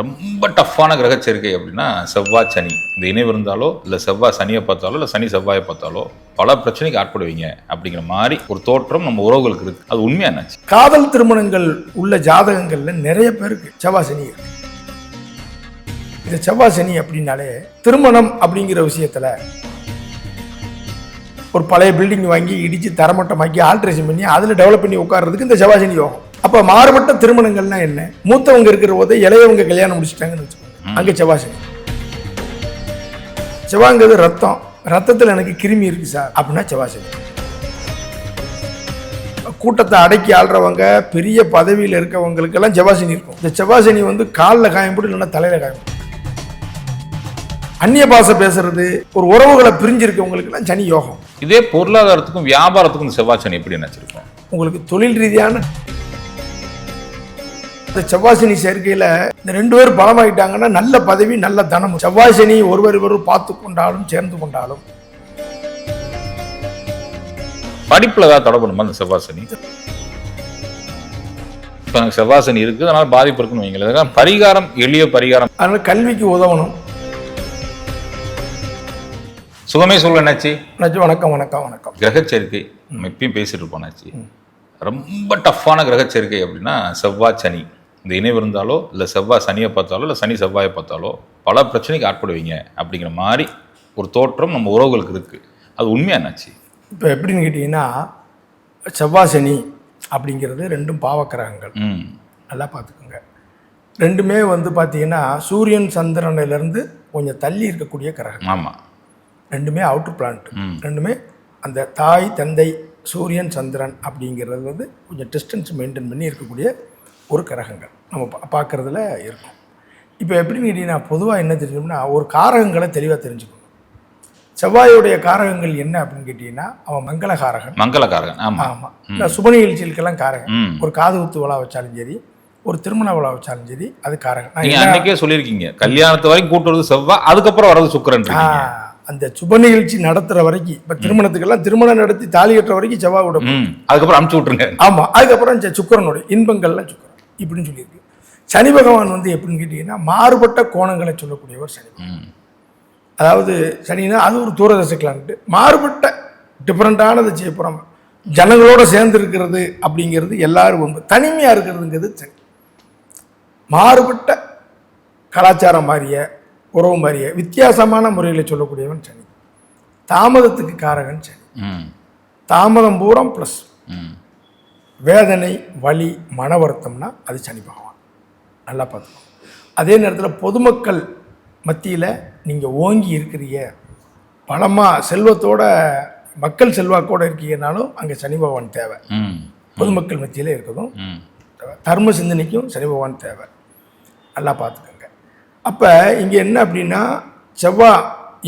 ரொம்ப டஃப்பான கிரக சேர்க்கை அப்படின்னா செவ்வாய் சனி. இந்த இணைவு இருந்தாலோ இல்லை செவ்வாய் சனியை பார்த்தாலோ இல்லை சனி செவ்வாயை பார்த்தாலோ பல பிரச்சனைக்கு ஆட்படுவீங்க அப்படிங்கிற மாதிரி ஒரு தோற்றம் நம்ம உறவுகளுக்கு இருக்கு. அது உண்மையானாச்சு காதல் திருமணங்கள் உள்ள ஜாதகங்கள்ல நிறைய பேருக்கு செவ்வாய் சனி இருக்கு. இந்த செவ்வாய் சனி அப்படின்னாலே திருமணம் அப்படிங்கிற விஷயத்துல ஒரு பழைய பில்டிங் வாங்கி இடிச்சு தரமட்டமாக்கி ஆல்ட்ரேஷன் பண்ணி அதில் டெவலப் பண்ணி உட்கார்றதுக்கு இந்த செவ்வாய் சனி யோகம். அப்போ மாறுபட்ட திருமணங்கள்னா என்ன? மூத்தவங்க இருக்கிற போது இளையவங்க கல்யாணம் முடிச்சிட்டாங்கன்னு வச்சுக்கோங்க. அங்கே செவ்வாய் சனி. செவ்வாங்கிறது ரத்தம். ரத்தத்தில் எனக்கு கிருமி இருக்கு சார். அப்படின்னா செவ்வாய் சனி. கூட்டத்தை அடக்கி ஆள்றவங்க பெரிய பதவியில் இருக்கவங்களுக்கெல்லாம் செவ்வாசினி இருக்கும். இந்த செவ்வாசினி வந்து காலில் காயம்படும் இல்லைன்னா தலையில் காயம்படும் அந்நிய பாஷை பேசுறது ஒரு உறவுகளை பிரிஞ்சிருக்கவங்களுக்கெல்லாம் சனி யோகம். இதே பொருளாதாரத்துக்கும் வியாபாரத்துக்கும் இந்த செவ்வாய் சனி எப்படி நினைச்சிருக்கோம் உங்களுக்கு தொழில் ரீதியான இந்த செவ்வாசினி சேர்க்கையில் இந்த ரெண்டு பேரும் பலமாயிட்டாங்கன்னா நல்ல பதவி நல்ல தனம். செவ்வாசினி ஒருவர் ஒருவர் பார்த்து கொண்டாலும் சேர்ந்து கொண்டாலும். படிப்புல ஏதாவது தொடரப்படுமா இந்த செவ்வாய் சனி இப்போ எனக்கு செவ்வாய் சனி இருக்குது அதனால பாதிப்பு இருக்குன்னு வைங்களேன். பரிகாரம் எளிய பரிகாரம். அதனால கல்விக்கு உதவணும். சுகமே சொல்ல என்னாச்சு வணக்கம் வணக்கம் வணக்கம். கிரக சேர்க்கை நம்ம எப்பயும் பேசிட்டு இருப்போம் ரொம்ப டஃப்பான கிரக சேர்க்கை அப்படின்னா செவ்வாய் சனி. இந்த இணைவு இருந்தாலோ இல்லை செவ்வாய் சனியை பார்த்தாலோ இல்லை சனி செவ்வாயை பார்த்தாலோ பல பிரச்சனைக்கு ஆட்படுவீங்க அப்படிங்கிற மாதிரி ஒரு தோற்றம் நம்ம உறவுகளுக்கு இருக்கு. அது உண்மையா என்னாச்சு? இப்போ எப்படின்னு கேட்டிங்கன்னா செவ்வாய் சனி அப்படிங்கிறது ரெண்டும் பாவக்கிரகங்கள். ம். நல்லா பார்த்துக்கோங்க. ரெண்டுமே வந்து பார்த்தீங்கன்னா சூரியன் சந்திரனிலிருந்து கொஞ்சம் தள்ளி இருக்கக்கூடிய கிரகம் ஆமா. ரெண்டுமே அவுட்டர் பிளான்ட். ரெண்டுமே அந்த தாய் தந்தை சூரியன் சந்திரன் அப்படிங்கிறது வந்து கொஞ்சம் டிஸ்டன்ஸ் மெயின்டைன் பண்ணி இருக்கக்கூடிய ஒரு கிரகங்கள். நம்ம பா- பார்க்கறதுல இருக்கும். இப்போ எப்படின்னு கேட்டிங்கன்னா பொதுவாக என்ன தெரிஞ்சோம்னா ஒரு காரகங்களை தெளிவாக தெரிஞ்சுக்கணும். செவ்வாயுடைய காரகங்கள் என்ன அப்படின்னு கேட்டிங்கன்னா அவன் மங்களகாரகன். மங்களகாரகன் ஆமா. ஆமாம் இந்த சுப நிகழ்ச்சிகளுக்கெல்லாம் காரகன். ம். ஒரு காது குத்து விழா வச்சாலும் சரி ஒரு திருமண விழா வச்சாலும் சரி அது காரகம் நான் நீங்க என்ன- அன்னைக்கே சொல்லியிருக்கீங்க கல்யாணத்து வரைக்கும் கூட்டு வரது செவ்வாய் அதுக்கப்புறம் வர்றது சுக்கிரன் அந்த சுப நிகழ்ச்சி நடத்துற வரைக்கும் இப்ப திருமணத்துக்கெல்லாம் திருமணம் நடத்தி தாலி கட்டுற வரைக்கும் செவ்வாய் விட ம். அதுக்கப்புறம் அமுச்சு விட்டுருங்க. ஆமா அதுக்கப்புறம் சுக்கரனுடைய இன்பங்கள்லாம் சுக்கரன். இப்படின்னு சொல்லியிருக்கு. சனி பகவான் வந்து எப்படின்னு கேட்டீங்கன்னா மாறுபட்ட கோணங்களை சொல்லக்கூடியவர் சனி அதாவது சனினா அது ஒரு தூரதசைக்கலான்ட்டு மாறுபட்ட டிஃப்ரெண்ட்டானதை செய்ய போகிறோம் ஜனங்களோட சேர்ந்து இருக்கிறது அப்படிங்கிறது எல்லாரும் வந்து தனிமையாக இருக்கிறதுங்கிறது சனி. மாறுபட்ட கலாச்சாரம் மாறிய உறவு மாறிய வித்தியாசமான முறையில் சொல்லக்கூடியவன் சனி. தாமதத்துக்கு காரகன் சனி. தாமதம் பூரம் ப்ளஸ் வேதனை வலி மன வருத்தம்னா அது சனி பகவான். நல்லா பார்த்துக்கணும் அதே நேரத்தில் பொதுமக்கள் மத்தியில் நீங்கள் ஓங்கி இருக்கிறீங்க. பணமாக செல்வத்தோட மக்கள் செல்வாக்கோட இருக்கீங்கனாலும் அங்கே சனி பகவான் தேவை. பொதுமக்கள் மத்தியில் இருக்கதும் தர்ம சிந்தனைக்கும் சனி பகவான் தேவை. நல்லா பார்த்துக்கோங்க. அப்போ இங்கே என்ன அப்படின்னா செவ்வாய்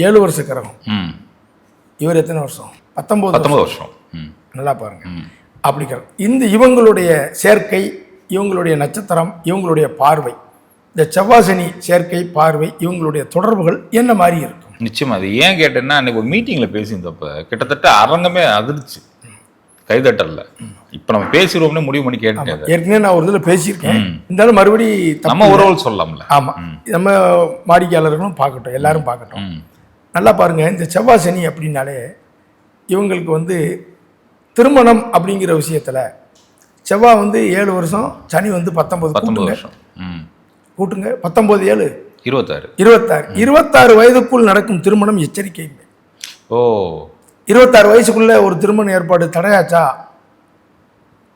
ஏழு வருஷ கிரகம். ம். இவர் எத்தனை வருஷம்? பத்தொம்போது பத்தொன்பது வருஷம். நல்லா பாருங்க. ம். அப்படிங்கிற இந்த இவங்களுடைய சேர்க்கை இவங்களுடைய நட்சத்திரம் இவங்களுடைய பார்வை இந்த செவ்வாசனி சேர்க்கை பார்வை இவங்களுடைய தொடர்புகள் என்ன மாதிரி இருக்கும்? நிச்சயமா. அது ஏன் கேட்டேன்னா அன்னைக்கு ஒரு மீட்டிங்ல பேசியிருந்தப்ப கிட்டத்தட்ட அரங்கமே அதிர்ச்சு. கைதட்டல இப்ப நம்ம பேசிடுவோம்னு முடிவு பண்ணி கேட்டேன். ஏற்கனவே நான் ஒரு இதில் பேசியிருக்கேன். இருந்தாலும் மறுபடி நம்ம உறவுகள் சொல்லலாம்ல. ஆமாம் நம்ம வாடிக்கையாளர்களும் பார்க்கட்டும் எல்லாரும் பார்க்கட்டும். நல்லா பாருங்க இந்த செவ்வாசனி அப்படின்னாலே இவங்களுக்கு வந்து திருமணம் அப்படிங்கிற விஷயத்துல செவ்வாய் வந்து ஏழு வருஷம் சனி வந்து பத்தொன்பது. பத்தொன்பது வருஷம். கூட்டுங்க. பத்தொன்பது ஏழு. இருபத்தாறு. இருபத்தாறு. இருபத்தாறு வயதுக்குள் நடக்கும் திருமணம் எச்சரிக்கை ஓ. இருபத்தாறு வயசுக்குள்ள ஒரு திருமண ஏற்பாடு தடையாச்சா?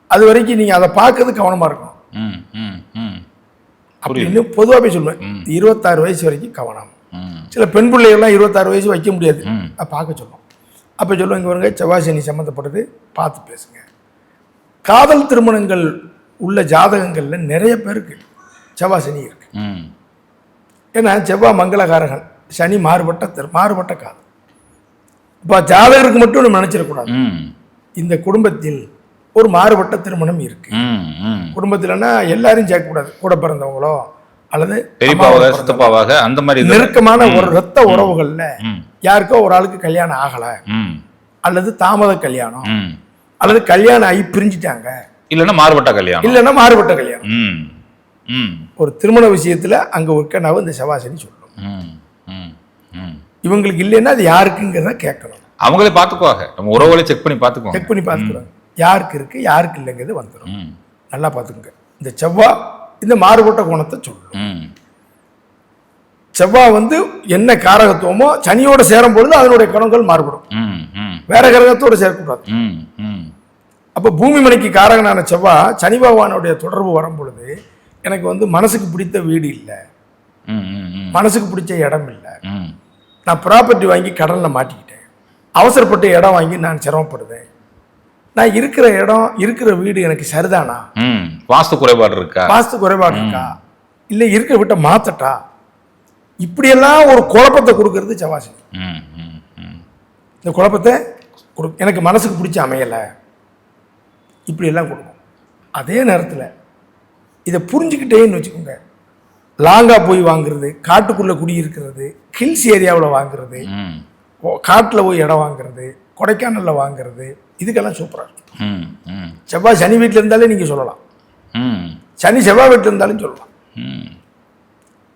அது வரைக்கும் நீங்க அதை பார்க்கறது கவனமா இருக்கணும். ம் ம் ம். அப்படின்னு பொதுவாகவே சொல்லுவேன். இருபத்தாறு வயசு வரைக்கும் கவனம். சில பெண் பிள்ளைகள்லாம் இருபத்தாறு வயசு வைக்க முடியாது. அதை பார்க்க சொல்லும். அப்போ சொல்லுவோம் இங்கே வருங்க செவ்வாய் சனி சம்மந்தப்பட்டது பார்த்து பேசுங்க. காதல் திருமணங்கள் உள்ள ஜாதகங்கள்ல நிறைய பேருக்கு செவ்வாய் சனி இருக்கு. ஏன்னா செவ்வாய் மங்களகாரகன் சனி மாறுபட்ட மாறுபட்ட காதல். இப்போ ஜாதகருக்கு மட்டும் நம்ம நினச்சிடக்கூடாது இந்த குடும்பத்தில் ஒரு மாறுபட்ட திருமணம் இருக்கு. ம் ம். குடும்பத்திலன்னா எல்லாரையும் சேர்க்கக்கூடாது கூட பிறந்தவங்களோ அல்லது நெருக்கமான ஒரு ரத்த உறவுகள்ல யாருக்கோ ஒரு ஆளுக்கு கல்யாணம் ஆகல. அல்லது தாமத கல்யாணம். அல்லது கல்யாணம் ஆகி பிரிஞ்சிட்டாங்க. இல்லைன்னா மாறுபட்ட கல்யாணம். இல்லைன்னா மாறுபட்ட கல்யாணம். ஒரு திருமண விஷயத்தில் அங்கே ஒரு கனவு இந்த செவ்வாசனி சொல்லும். ம். ம். ம். இவங்களுக்கு இல்லைன்னா அது யாருக்குங்கிறத கேட்கணும். அவங்களே பார்த்துக்குவாங்க. நம்ம உறவுகளே செக் பண்ணி பார்த்துக்குவாங்க. செக் பண்ணி பார்த்துக்கிறாங்க யாருக்கு இருக்கு யாருக்கு இல்லைங்கிறது வந்துடும் நல்லா பார்த்துக்குங்க. இந்த செவ்வாய் இந்த மாறுபட்ட குணத்தை சொல்லும். ம். செவ்வாய் வந்து என்ன காரகத்துவமோ சனியோட சேரும் பொழுது அதனுடைய குணங்கள் மாறுபடும். வேற கிரகத்தோட சேர்க்கக்கூடாது அப்போ பூமி மணிக்கு காரகனான செவ்வாய் சனி பகவானுடைய தொடர்பு வரும் பொழுது எனக்கு வந்து மனசுக்கு பிடித்த வீடு இல்லை. மனசுக்கு பிடிச்ச இடம் இல்லை. நான் ப்ராப்பர்ட்டி வாங்கி கடனில் மாட்டிக்கிட்டேன். அவசரப்பட்டு இடம் வாங்கி நான் சிரமப்படுதேன் நான் இருக்கிற இடம் இருக்கிற வீடு எனக்கு சரிதானா? ம் வாஸ்து குறைபாடு இருக்கா? வாஸ்து குறைபாடு இருக்கா? இல்லை இருக்கிற வீட்டை மாத்தட்டா? இப்படியெல்லாம் ஒரு குழப்பத்தை கொடுக்கறது ம் இந்த குழப்பத்தை கொடு எனக்கு மனசுக்கு பிடிச்ச அமையலை. இப்படியெல்லாம் கொடுக்கும். அதே நேரத்தில் இதை புரிஞ்சுக்கிட்டேன்னு வச்சுக்கோங்க. லாங்கா போய் வாங்குறது காட்டுக்குள்ளே குடியிருக்கிறது ஹில்ஸ் ஏரியாவில் வாங்குறது காட்டில் போய் இடம் வாங்குறது கொடைக்கானலில் வாங்குறது இதுக்கெல்லாம் சூப்பராக இருக்கும். செவ்வாய் சனி வீட்டில் இருந்தாலே நீங்கள் சொல்லலாம். சனி செவ்வாய் வீட்டில் இருந்தாலும் சொல்லலாம்.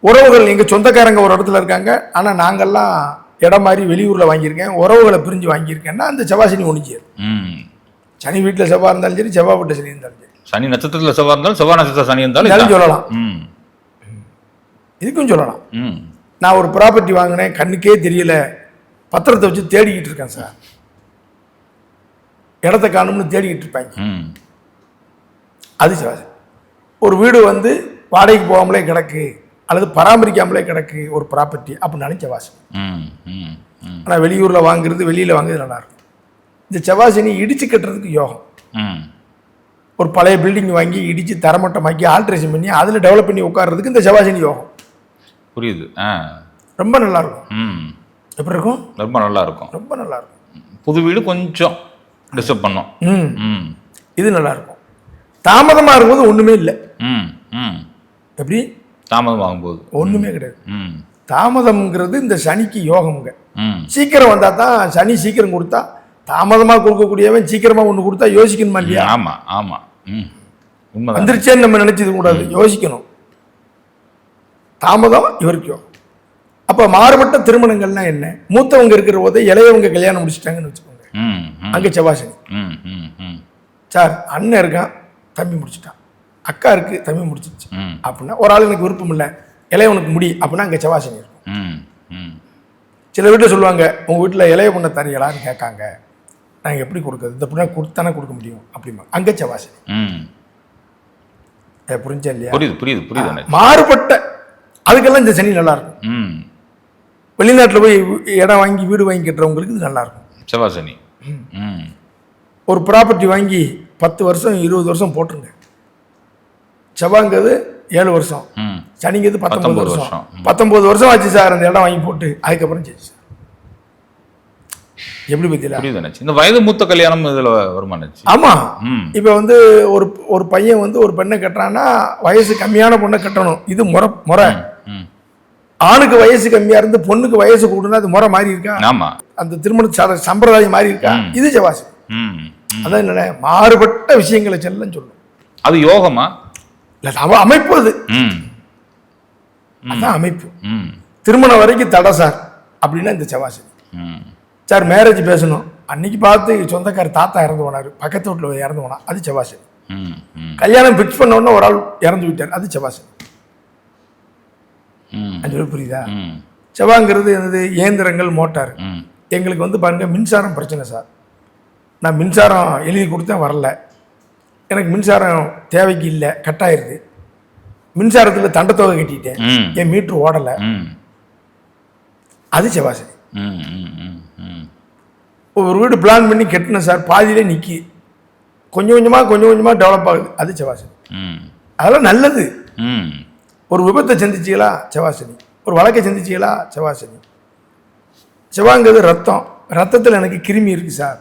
உறவுகள் எங்கள் சொந்தக்காரங்க ஒரு இடத்துல இருக்காங்க. ஆனால் நாங்கள்லாம் இடம் மாதிரி வெளியூரில் வாங்கியிருக்கேன். உறவுகளை பிரிஞ்சு வாங்கியிருக்கேன்னா அந்த செவ்வாய் சனி ஒழிஞ்சியது ம். சனி வீட்டில் செவ்வாய் இருந்தாலும் சரி செவ்வாய் வீட்டில் சனி இருந்தாலும் சரி. சனி நட்சத்திரத்தில் செவ்வாய் இருந்தாலும் செவ்வாய் நட்சத்திர சனி இருந்தாலும். சொல்லலாம். ம். இதுக்கும் சொல்லலாம். ம். நான் ஒரு ப்ராப்பர்ட்டி வாங்கினேன் கண்ணுக்கே தெரியல. பத்திரத்தை வச்சு தேடிக்கிட்டு இருக்கேன் சார். இடத்த காணும்னு தேடிக்கிட்டு இருப்பாங்க. ம். அது சனி. ஒரு வீடு வந்து வாடகைக்கு போகாமலே கிடக்கு. அல்லது பராமரிக்காமலே கிடக்கு ஒரு ப்ராப்பர்ட்டி அப்படின்னாலும் ம் ஆனால் வெளியூரில் வாங்குறது வெளியில் வாங்குறது நல்லாயிருக்கும் இந்த செவ்வாய் சனி இடிச்சு கட்டுறதுக்கு யோகம். ம். ஒரு பழைய பில்டிங் வாங்கி இடித்து தரமட்டமாக்கி ஆல்ட்ரேஷன் பண்ணி அதில் டெவலப் பண்ணி உட்கார்றதுக்கு இந்த செவ்வாய் சனி யோகம். புரியுது ஆ. ரொம்ப நல்லா இருக்கும். ம். எப்படி இருக்கும்? ரொம்ப நல்லா இருக்கும். ரொம்ப நல்லா இருக்கும். புது வீடு கொஞ்சம் டிஸ்டர்ப் பண்ணோம். இது நல்லா இருக்கும். தாமதமாக இருக்கும்போது ஒன்றுமே இல்லை. ம் ம். எப்படி? தாமதம் வாங்கும்போது ஒன்றுமே கிடையாது. தாமதம்ங்கிறது இந்த சனிக்கு யோகம்ங்க. சீக்கிரம் வந்தால் தான் சனி சீக்கிரம் கொடுத்தா தாமதமாக கொடுக்கக்கூடியவன் சீக்கிரமாக ஒன்று கொடுத்தா யோசிக்கணுமா இல்லையா? ஆமாம் ஆமாம் ம். உண்மைதான். வந்துருச்சேன்னு நம்ம நினைச்சது கூடாது யோசிக்கணும். தாமதம் இவருக்கு யோகம். அப்போ மாறுபட்ட திருமணங்கள்னா என்ன? மூத்தவங்க இருக்கிற போது இளையவங்க கல்யாணம் முடிச்சிட்டாங்கன்னு வச்சுக்கோங்க. அங்கே செவ்வாசனி சார் அண்ணன் இருக்கான் தம்பி முடிச்சிட்டான். அக்கா இருக்கு தம்பி முடிச்சிருச்சு. அப்படின்னா ஒரு ஆள் எனக்கு விருப்பம் இல்லை. இளையவனுக்கு முடி அப்படின்னா அங்கே செவ்வாசனி இருக்கும். ம் ம். சில வீட்டில் சொல்லுவாங்க உங்கள் வீட்டில் இளைய பொண்ணை தரீங்களான்னு கேட்காங்க. நாங்கள் எப்படி கொடுக்குறது? இந்த பொண்ணை கொடுத்தானே கொடுக்க முடியும்? அப்படிமா. அங்கே செவ்வாசனி ம். ஏ, புரிஞ்சா இல்லையா? புரியுது புரியுது புரியுது மாறுபட்ட அதுக்கெல்லாம் இந்த சனி நல்லா இருக்கும். வெளிநாட்டில் போய் இடம் வாங்கி வீடு வாங்கி கட்டுறவங்களுக்கு இது நல்லா இருக்கும். செவ்வாசனி ம். ஒரு ப்ராப்பர்ட்டி வாங்கி பத்து வருஷம் இருபது வருஷம் போட்டுருங்க. செவ்வாங்கிறது ஏழு வருஷம். சனிங்கிறது பத்தொன்பது வருஷம். பத்தொன்பது வருஷம் ஆச்சு சார் அந்த இடம் வாங்கி போட்டு. அதுக்கப்புறம் சரி சார். எப்படி பத்தியில இந்த வயது மூத்த கல்யாணம் இதில் வருமா அண்ணாச்சி ஆமா. ம். இப்போ வந்து ஒரு ஒரு பையன் வந்து ஒரு பெண்ணை கட்டுறான்னா வயசு கம்மியான பொண்ணை கட்டணும். இது முறை முறை. ஆணுக்கு வயசு கம்மியா இருந்து பொண்ணுக்கு வயசு கூடுனா அது முறை மாறி இருக்கா? ஆமாம் அந்த திருமண சம்பிரதாயம் மாறி இருக்கா? இது ஜவாசி. அதான் என்ன மாறுபட்ட விஷயங்களை செல்லம் சொல்லும். அது யோகமா? இல்ல அவ அமைப்பு அது. அதான் அமைப்பு. திருமணம் வரைக்கும் தடை சார். அப்படின்னா இந்த செவ்வாசி ம். சார் மேரேஜ் பேசணும். அன்னைக்கு பார்த்து சொந்தக்கார தாத்தா இறந்து போனாரு பக்கத்து வீட்டில் இறந்து போனா அது ம் கல்யாணம் ஃபிக்ஸ் பண்ண உடனே ஒரு ஆள் இறந்து விட்டார் அது அஞ்சு பேர் புரியுதா? செவ்வாங்கிறது என்னது? இயந்திரங்கள் மோட்டார். எங்களுக்கு வந்து பாருங்க மின்சாரம் பிரச்சனை சார். நான் மின்சாரம் எழுதி கொடுத்தேன் வரல. எனக்கு மின்சாரம் தேவைக்கு இல்லை கட்டாயிருது. மின்சாரத்தில் தண்டத்தொகை கட்டிட்டேன். என் மீட்ரு ஓடலை. அது செவ்வாசனி ஒரு வீடு பிளான் பண்ணி கட்டினேன் சார் பாதியிலே நிற்கி கொஞ்சம் கொஞ்சமாக கொஞ்சம் கொஞ்சமாக டெவலப் ஆகுது. அது செவ்வாசனி அதெல்லாம் நல்லது. ஒரு விபத்தை சந்திச்சீங்களா செவ்வாசனி ஒரு வழக்கை சந்திச்சீங்களா செவ்வாசனி செவ்வாங்கிறது ரத்தம். ரத்தத்தில் எனக்கு கிருமி இருக்குது சார்.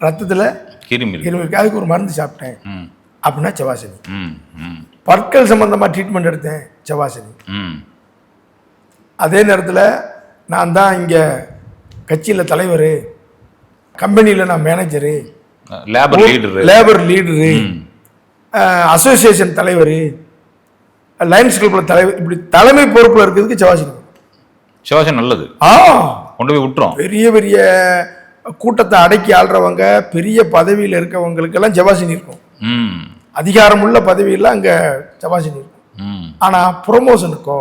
ரத்தத்தில் கிருமி அதுக்கு ஒரு மருந்து சாப்பிட்டேன். ம். அப்படின்னா செவ்வாசனி ம் ம். பற்கள் சம்மந்தமாக ட்ரீட்மெண்ட் எடுத்தேன் செவ்வாசனி ம். அதே நேரத்தில் நான் தான் இங்கே கட்சியில் தலைவர் கம்பெனியில் நான் manager labour leader labour leader association தலைவர் லயன்ஸ் கிளப்ல தலைவர் இப்படி தலைமை பொறுப்புல இருக்கிறதுக்கு செவ்வாசனி சிவாசன் நல்லது. ஆ. கொண்டு போய் விட்டுரும். பெரிய பெரிய கூட்டத்தை அடக்கி ஆள்றவங்க பெரிய பதவியில் இருக்கவங்களுக்கெல்லாம் ஜவாசினி இருக்கும். ம். அதிகாரமுள்ள பதவியில் அங்கே ஜவாசினி இருக்கும். ம். ஆனால் ப்ரொமோஷனுக்கோ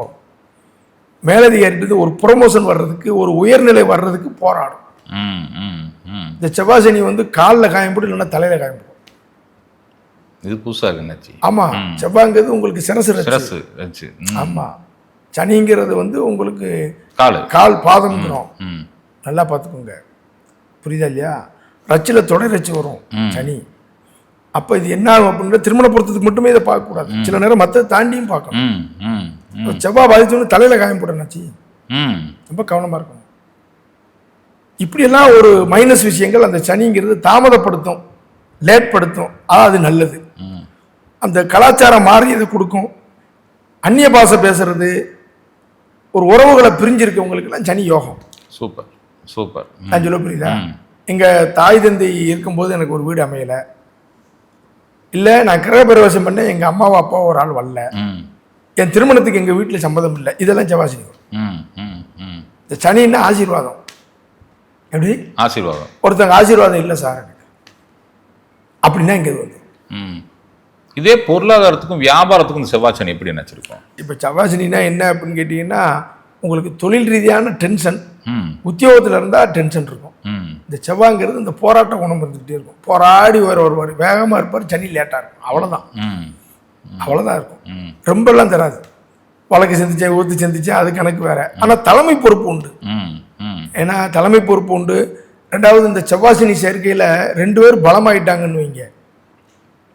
மேலதிகாரிட்டு ஒரு ப்ரொமோஷன் வர்றதுக்கு ஒரு உயர்நிலை வர்றதுக்கு போராடும். ம் ம் ம். இந்த செவ்வாசனி வந்து காலில் காயப்படும் இல்லைன்னா தலையில் காயப்படும் இது புதுசா இருக்கு என்னாச்சு? ஆமாம் செவ்வாங்கிறது உங்களுக்கு சிரசு. சிரசு. ஆமாம் சனிங்கிறது வந்து உங்களுக்கு காலு. கால் பாதம்ங்கிறோம். ம் நல்லா பார்த்துக்கோங்க புரியுதா இல்லையா? ரச்சில் தொடை ரச்சு வரும் சனி. அப்போ இது என்ன ஆகும் அப்படின்னா திருமண பொருத்தத்துக்கு மட்டுமே இதை பார்க்கக்கூடாது. சில நேரம் மற்ற தாண்டியும் பார்க்கணும். செவ்வாய் பாதிச்சோன்னு தலையில் காயம் ம். ரொம்ப கவனமாக இருக்கணும். இப்படியெல்லாம் ஒரு மைனஸ் விஷயங்கள் அந்த சனிங்கிறது தாமதப்படுத்தும் லேட் படுத்தும். ஆ அது நல்லது. அந்த கலாச்சாரம் மாறி இது கொடுக்கும். அந்நிய பாஷை பேசுறது ஒரு உறவுகளை பிரிஞ்சிருக்கவங்களுக்கெல்லாம் சனி யோகம். சூப்பர். சூப்பர். நான் சொல்ல புரியுதா? ம். எங்க தாய் தந்தை இருக்கும்போது எனக்கு ஒரு வீடு அமையல. இல்லை நான் கிரகப்பிரவேசம் பண்ண எங்க அம்மாவும் அப்பாவும் ஒரு ஆள் வரல. என் திருமணத்துக்கு எங்க வீட்டில் சம்மதம் இல்லை. இதெல்லாம் செவ்வாசினி ம் ம் ம். இந்த சனின்னா ஆசீர்வாதம். எப்படி? ஆசீர்வாதம். ஒருத்தங்க ஆசீர்வாதம் இல்லை சார் அப்படின்னா இங்கே இது வந்து. ம். இதே பொருளாதாரத்துக்கும் வியாபாரத்துக்கும் இந்த செவ்வாய் சனி எப்படி நினச்சிருக்கோம் இப்போ செவ்வாசினா என்ன அப்படின்னு கேட்டிங்கன்னா உங்களுக்கு தொழில் ரீதியான டென்ஷன் உத்தியோகத்தில் இருந்தால் டென்ஷன் இருக்கும். இந்த செவ்வாங்கிறது இந்த போராட்ட குணம் இருந்துகிட்டே இருக்கும். போராடி வர வருவார் வேகமாக இருப்பார் சனி லேட்டாக இருக்கும் அவ்வளோதான் ம். அவ்வளோதான் இருக்கும். ரொம்பலாம் தராது. வழக்கு சிந்திச்சேன் ஊற்றி சிந்திச்சேன் அது கணக்கு வேற. ஆனால் தலைமை பொறுப்பு உண்டு. ம். ம். ஏன்னா தலைமை பொறுப்பு உண்டு. ரெண்டாவது இந்த செவ்வாசினி சேர்க்கையில் ரெண்டு பேர் பலமாயிட்டாங்கன்னு வைங்க.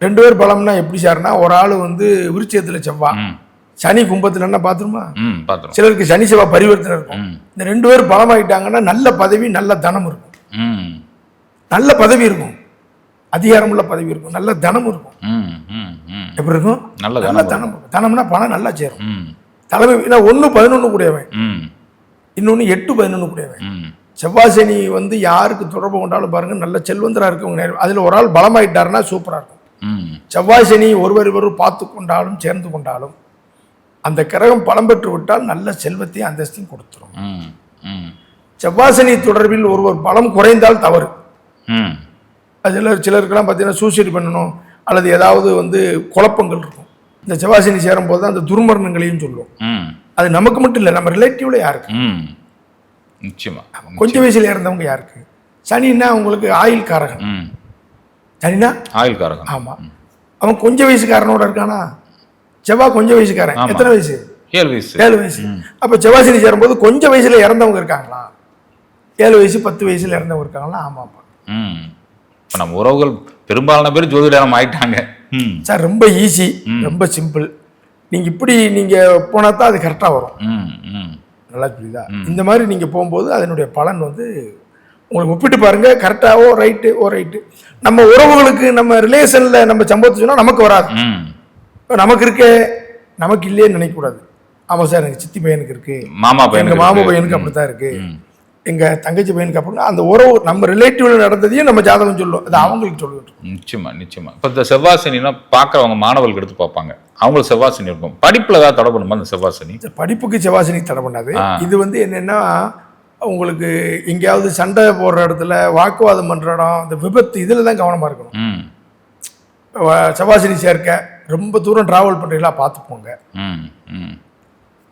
ரெண்டு பேர் பலம்னா எப்படி சார்னா ஒரு ஆள் வந்து விருச்சியத்தில் செவ்வா ம். சனி பார்த்துருமா ம் பார்த்துரும் சிலருக்கு சனி செவ்வா பரிவர்த்தனை இருக்கும். இந்த ரெண்டு பேர் பலமாயிட்டாங்கன்னா நல்ல பதவி நல்ல தனம் இருக்கும். ம். நல்ல பதவி இருக்கும். அதிகாரமுள்ள பதவி இருக்கும். நல்ல தனம் இருக்கும். ம் ம் ம். எப்படி இருக்கும்? நல்ல நல்ல தனம் இருக்கும். தனம்னா பணம் நல்லா சேரும். தலைமை ஒன்று பதினொன்று கூடியவன். ம். இன்னொன்று எட்டு பதினொன்று கூடியவன். செவ்வாய் சனி வந்து யாருக்கு தொடர்பு கொண்டாலும் பாருங்க நல்ல செல்வந்தராக இருக்கவங்க அதில் ஒரு ஆள் பலமாயிட்டாருன்னா சூப்பராக இருக்கும். ம். செவ்வாய் சனி ஒருவர் ஒருவர் பார்த்து கொண்டாலும் சேர்ந்து கொண்டாலும் அந்த கிரகம் பலம் பெற்று விட்டால் நல்ல செல்வத்தையும் அந்தஸ்தையும் கொடுத்துரும். ம் ம். செவ்வாய் சனி தொடர்பில் ஒருவர் பலம் குறைந்தால் தவறு. ம். அதில் சிலருக்கெல்லாம் பார்த்தீங்கன்னா சூசைட் பண்ணணும் அல்லது ஏதாவது வந்து குழப்பங்கள் இருக்கும். இந்த செவ்வாய் சனி சேரும்போது அந்த துர்மரணங்களையும் சொல்லும். ம். அது நமக்கு மட்டும் இல்லை நம்ம ரிலேட்டிவ்ல யாருக்கு? நிச்சயமா. கொஞ்சம் வயசுல இறந்தவங்க யாருக்கு? சனின்னா உங்களுக்கு ஆயுள் காரகன். ம். சனினா ஆயுள் காரகம் ஆமாம் அவன் கொஞ்சம் வயசுக்காரனோட இருக்கானா? செவ்வாய் கொஞ்சம் வயசுக்காரன். எத்தனை வயசு? ஏழு வயசு. ஏழு வயசு. அப்போ செவ்வாய் சனி சேரும்போது கொஞ்சம் வயசுல இறந்தவங்க இருக்காங்களா? ஏழு வயசு பத்து வயசுல இறந்தவங்க இருக்காங்களா? ஆமாப்பா. ம். இப்போ நம்ம உறவுகள் பெரும்பாலான பேர் ஜோதிடம் ஆயிட்டாங்க சார் ரொம்ப ஈஸி ரொம்ப சிம்பிள் நீங்கள் இப்படி நீங்கள் போனால் தான் அது கரெக்டாக வரும். நல்லா புரியுதா? இந்த மாதிரி நீங்கள் போகும்போது அதனுடைய பலன் வந்து உங்களுக்கு ஒப்பிட்டு பாருங்க கரெக்டாக ஓ ரைட்டு ஓ ரைட்டு நம்ம உறவுகளுக்கு நம்ம ரிலேஷனில் நம்ம சம்பவத்தை சொன்னால் நமக்கு வராது. இப்ப நமக்கு இருக்கே நமக்கு இல்லையேன்னு நினைக்கக்கூடாது. ஆமாம் சார் எனக்கு சித்தி பையனுக்கு இருக்கு. மாமா எங்கள் பையனுக்கு மாமா. பையனுக்கு அப்படித்தான் இருக்கு. ம். எங்கள் தங்கச்சி பையனுக்கு அப்படின்னா அந்த உறவு நம்ம ரிலேட்டிவ்ல நடந்ததையும் நம்ம ஜாதகம் சொல்லும். அது அவங்களுக்கு சொல்லுவோம் நிச்சயமா நிச்சயமா. இப்போ இந்த செவ்வாசனினா பார்க்குறவங்க மாணவர்களுக்கு எடுத்து பார்ப்பாங்க. அவங்களுக்கு செவ்வாசனி இருக்கும். படிப்புல ஏதாவது தடை பண்ணுமா இந்த செவ்வாசனி? இந்த படிப்புக்கு செவ்வாசினி தடை பண்ணாது. இது வந்து என்னன்னா உங்களுக்கு எங்கேயாவது சண்டை போடுற இடத்துல வாக்குவாதம் பண்ற இடம் இந்த விபத்து இதில் தான் கவனமாக இருக்கணும் செவ்வாசினி சேர்க்க ரொம்ப தூரம் டிராவல் பண்ணுறீங்களா பார்த்து போங்க. ம் ம்.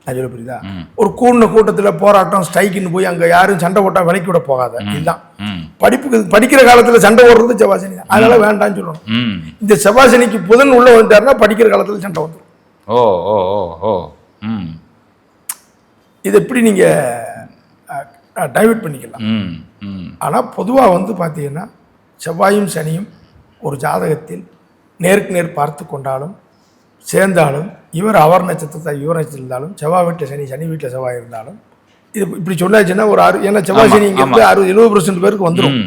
நான் சொல்ல புரியுதா. ஒரு கூடின கூட்டத்தில் போராட்டம் ஸ்ட்ரைக்குன்னு போய் அங்கே யாரும் சண்டை போட்டால் விலைக்கு விட போகாத. இதுதான். படிப்புக்கு படிக்கிற காலத்தில் சண்டை போடுறது செவ்வாசினி தான். அதனால வேண்டாம்னு சொல்லணும். இந்த செவ்வாசினிக்கு புதன் உள்ள வந்துட்டாருன்னா படிக்கிற காலத்தில் சண்டை வந்துடும் ஓ ஓ ஓ ஓ. ம். இதை எப்படி நீங்கள் டைவர்ட் பண்ணிக்கலாம்? ம் ம். ஆனால் பொதுவாக வந்து பார்த்தீங்கன்னா செவ்வாயும் சனியும் ஒரு ஜாதகத்தில் நேருக்கு நேர் பார்த்து கொண்டாலும் சேர்ந்தாலும் இவர் அவர் நட்சத்திரத்தை இவர் நட்சத்திரம் இருந்தாலும் செவ்வாய் வீட்டில் சனி சனி வீட்டில் செவ்வாய் இருந்தாலும் இது இப்படி சொன்னாச்சுன்னா ஒரு அறு ஏன்னா செவ்வாய் சனி இங்கே அறுபது எழுபது பர்சன்ட் பேருக்கு வந்துடும்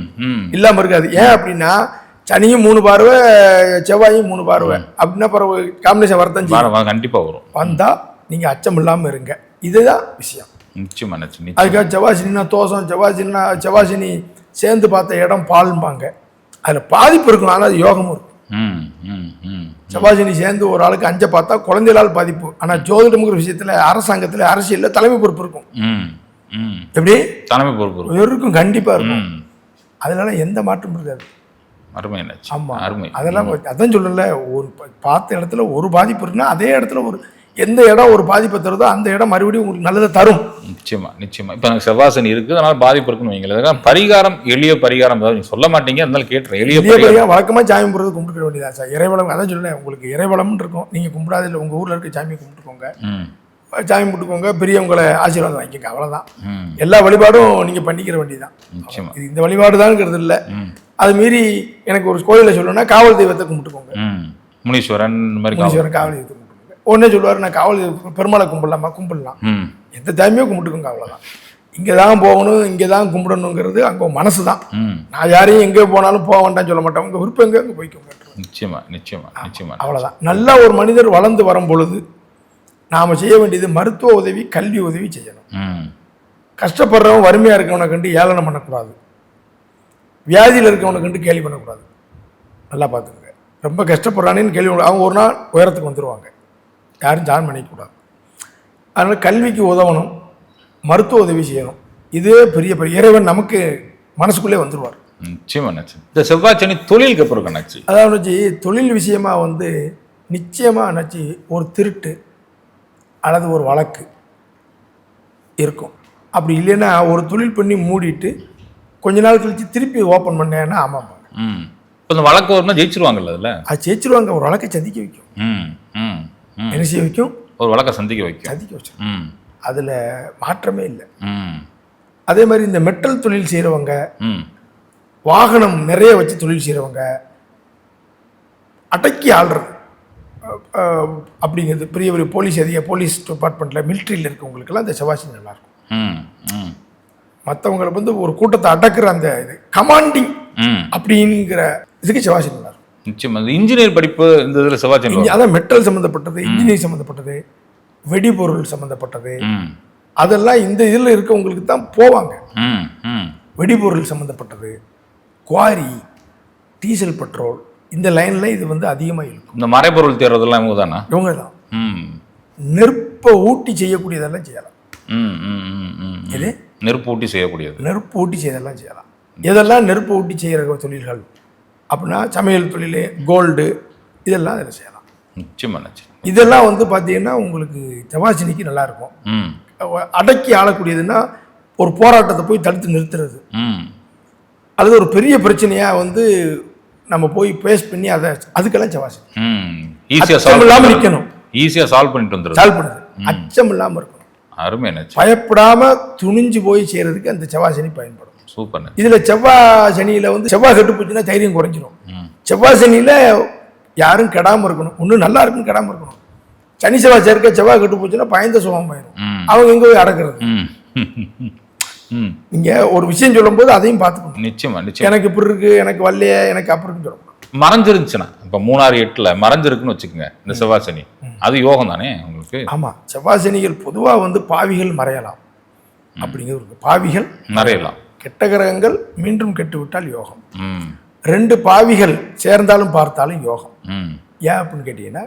இல்லாமல் இருக்காது. ஏன் அப்படின்னா சனியும் மூணு பார்வை செவ்வாயும் மூணு பார்வை. அப்படின்னா பரவ காம்பினேஷன் வரத்தான் செய்யும். வர- வர- கண்டிப்பா வரும். வந்தால் நீங்கள் அச்சம் இல்லாமல் இருங்க. இதுதான் விஷயம். நிச்சயம் நிச்சயம். அதுக்காக செவ்வாசினா தோசம் செவ்வாசினா செவ்வாசினி சேர்ந்து பார்த்த இடம் பால்பாங்க அதில் பாதிப்பு இருக்கும் ஆனால் அது யோகமும் இருக்கும். ம் ம் ம். செவ்வாய் சேர்ந்து ஒரு ஆளுக்கு அஞ்ச பார்த்தா குழந்தைகளால் பாதிப்பு. ஆனால் ஜோதிடம்ங்கிற விஷயத்தில் அரசாங்கத்தில் அரசியலில் தலைமை பொறுப்பு இருக்கும். ம் ம். எப்படி? தலைமை பொறுப்பு இருக்கும். கண்டிப்பாக இருக்கும். அதனால எந்த மாற்றமும் இருக்காது. அருமை என்னாச்சு. ஆமா. அருமை. அதெல்லாம் அதான் சொல்லல ஒரு பார்த்த இடத்துல ஒரு பாதிப்பு இருக்குன்னா அதே இடத்துல ஒரு எந்த இடம் ஒரு பாதிப்பை தருதோ அந்த இடம் மறுபடியும் உங்களுக்கு நல்லதை தரும். நிச்சயமா நிச்சயமா. இப்போ எனக்கு செவ்வாசனி இருக்குது அதனால பாதிப்பு இருக்குன்னு அதுக்காக பரிகாரம் எளிய பரிகாரம். அதாவது நீங்க சொல்ல மாட்டீங்க அதனால கேட்டுறேன் எளிய பரிகாரம். வழக்கமாக சாமி கும்பிட்றது கும்பிட்டுக்க வேண்டியதா சார். இறைவளம் அதான் சொல்லுறேன் உங்களுக்கு இறைவளம்னு இருக்கும். நீங்கள் கும்பிடாத இல்லை உங்கள் ஊரில் இருக்க சாமியை கும்பிட்டுக்கோங்க. சாமி கும்பிட்டுக்கோங்க பெரியவங்களை ஆசீர்வாதம் வாங்கிக்கோங்க அவ்வளோதான் எல்லா வழிபாடும் நீங்கள் பண்ணிக்கிற வேண்டியதான் நிச்சயமா. இது இந்த வழிபாடு தான்ங்கிறது இல்லை அது மீறி எனக்கு ஒரு கோயிலில் சொல்லணும்னா காவல் தெய்வத்தை கும்பிட்டுக்கோங்க. முனீஸ்வரன். முனீஸ்வரன் காவல் தெய்வத்தை உடனே சொல்லுவார் நான் காவல் பெருமாளை கும்பிடலாமா? கும்பிடலாம். எந்த டைமே கும்பிட்டுக்கோங்க அவ்வளோதான் இங்கே தான் போகணும் இங்கே தான் கும்பிடணுங்கிறது அங்கே மனசு தான் நான் யாரையும் எங்கே போனாலும் போக வேண்டாம்னு சொல்ல மாட்டேன். உங்கள் விருப்பம் எங்கே? அங்கே போய்க்கோங்க. நிச்சயமா நிச்சயமா நிச்சயமா அவ்வளோதான் நல்ல ஒரு மனிதர் வளர்ந்து வரும் பொழுது நாம் செய்ய வேண்டியது மருத்துவ உதவி கல்வி உதவி செய்யணும். ம். கஷ்டப்படுறவன் வறுமையாக இருக்கவனை கண்டு ஏளனம் பண்ணக்கூடாது. வியாதியில் இருக்கவனை கண்டு கேலி பண்ணக்கூடாது. நல்லா பார்த்துக்கங்க. ரொம்ப கஷ்டப்படுறானேன்னு கேள்வி அவங்க ஒரு நாள் உயரத்துக்கு வந்துடுவாங்க யாரும் ஜாயின் பண்ணிக்கக்கூடாது. அதனால் கல்விக்கு உதவணும் மருத்துவ உதவி செய்யணும். இதுவே பெரிய பெரிய இறைவன் நமக்கு மனசுக்குள்ளே வந்துடுவார் நிச்சயமா என்னாச்சு இந்த செவ்வாய் சனி தொழிலுக்கு அப்புறம் என்னாச்சு அதாவது தொழில் விஷயமா வந்து நிச்சயமாக என்னாச்சு ஒரு திருட்டு அல்லது ஒரு வழக்கு இருக்கும். அப்படி இல்லைன்னா ஒரு தொழில் பண்ணி மூடிட்டு கொஞ்ச நாள் கழிச்சு திருப்பி ஓப்பன் பண்ணேன்னா ஆமாம். ம். இப்போ இந்த வழக்கு வரும்னா ஜெயிச்சிருவாங்கல்ல அதில்? அது ஜெயிச்சிருவாங்க ஒரு வழக்கை சந்திக்க வைக்கும். என்ன செய்ய வைக்கும்? ஒரு வழக்கை சந்திக்க வைக்கும். சந்திக்க வச்சிடும் அதில் மாற்றமே இல்லை. அதே மாதிரி இந்த மெட்டல் தொழில் செய்கிறவங்க வாகனம் நிறைய வச்சு தொழில் செய்கிறவங்க அடக்கி ஆள்றது அஹ், அப்படிங்கிறது பெரிய பெரிய போலீஸ் அதிக போலீஸ் டிபார்ட்மெண்ட்டில் மிலிட்ரியில் இருக்கவங்களுக்கெல்லாம் இந்த செவாசி நல்லாயிருக்கும் ம். ம். மற்றவங்களை வந்து ஒரு கூட்டத்தை அடக்குற அந்த இது கமாண்டிங் அப்படிங்கிற இதுக்கு செவாசி நல்லாயிருக்கும் நிச்சயமா. இந்த இன்ஜினியர் படிப்பு இந்த இதில் செவ்வாய் அதான் மெட்டல் சம்மந்தப்பட்டது இன்ஜினியரிங் சம்மந்தப்பட்டது வெடிபொருள் சம்மந்தப்பட்டது அதெல்லாம் இந்த இதில் இருக்கவங்களுக்கு தான் போவாங்க. வெடிபொருள் சம்மந்தப்பட்டது குவாரி டீசல் பெட்ரோல் இந்த லைனில் இது வந்து அதிகமாக இருக்கும். இந்த மறைபொருள் தேர்றதெல்லாம் இவங்க தானா? இவங்க தான். நெருப்பை ஊட்டி செய்யக்கூடியதெல்லாம் செய்யலாம். எது? நெருப்பு ஊட்டி செய்யக்கூடியது. நெருப்பு ஊட்டி செய்யறதெல்லாம் செய்யலாம். எதெல்லாம் நெருப்பு ஊட்டி செய்கிற தொழில்கள்? அப்படின்னா சமையல் தொழில் கோல்டு இதெல்லாம் அதில் செய்யலாம். நிச்சயமா நிச்சயம். இதெல்லாம் வந்து பார்த்தீங்கன்னா உங்களுக்கு செவ்வாய்ச்சினிக்கு நல்லா இருக்கும் ம். அடக்கி ஆளக்கூடியதுன்னா ஒரு போராட்டத்தை போய் தடுத்து நிறுத்துறது. அல்லது ஒரு பெரிய பிரச்சனையாக வந்து நம்ம போய் பேஸ் பண்ணி அதை அதுக்கெல்லாம் செவ்வாசி ம். ஈஸியாக அச்சம் இல்லாமல் சால்வ் நிற்கணும் ஈஸியாக சால்வ் பண்ணிட்டு வந்துடுது சால்வ் பண்ணுது அச்சம் இல்லாமல் இருக்கணும். அருமை என்னாச்சு பயப்படாம துணிஞ்சு போய் செய்யறதுக்கு அந்த செவ்வாய் சனி பயன்படும். சூப்பர். இதுல செவ்வாய் சனியில வந்து செவ்வாய் கெட்டு போச்சுன்னா தைரியம் குறைஞ்சிரும். ம். செவ்வாய் சனியில யாரும் கெடாம இருக்கணும். ஒன்றும் நல்லா இருக்குன்னு கெடாம இருக்கணும். சனி செவ்வாய் சேர்க்க செவ்வாய் கெட்டு போச்சுன்னா பயந்த சுகம் ஆயிரும். ம். அவங்க எங்க போய் அடக்குறது. நீங்க ஒரு விஷயம் சொல்லும்போது அதையும் பார்த்துக்கணும். நிச்சயமா நிச்சயம். எனக்கு இப்படி இருக்கு எனக்கு வரலையே எனக்கு அப்படி இருக்குன்னு சொல்லணும் மறைஞ்சிருந்துச்சுன்னா இப்போ மூணாறு எட்டுல மறைஞ்சிருக்குன்னு வச்சுக்கோங்க இந்த செவ்வாய் சனி. அது யோகம் தானே உங்களுக்கு? ஆமா. செவ்வாய் சனிகள் பொதுவா வந்து பாவிகள் மறையலாம். அப்படிங்கிறது பாவிகள் நிறையலாம் கெட்ட கிரகங்கள் மீண்டும் கெட்டு விட்டால் யோகம் ரெண்டு பாவிகள் சேர்ந்தாலும் பார்த்தாலும் யோகம். ஏன் அப்படின்னு கேட்டீங்கன்னா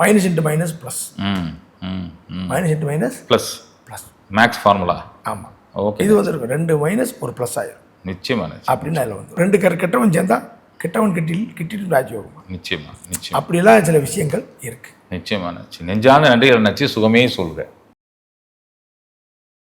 minus into minus plus minus into minus plus plus makes formula ஆமாம் ஓகே இது வந்து இருக்கும் ரெண்டு மைனஸ் ஒரு ப்ளஸ் ஆயிரும். நிச்சயமா நிச்சயம். அப்படின்னு அதில் வந்து. ரெண்டு கரு கெட்டவன் சேர்ந்தா கெட்டவன் கெட்டில் கிட்டிட்டு ராஜயோகம்? நிச்சயமா நிச்சயம். அப்படிலாம் சில விஷயங்கள் இருக்கு. நிச்சயமா நச்சு நெஞ்சார்ந்த நன்றிகள் நச்சு சுகமே சொல்க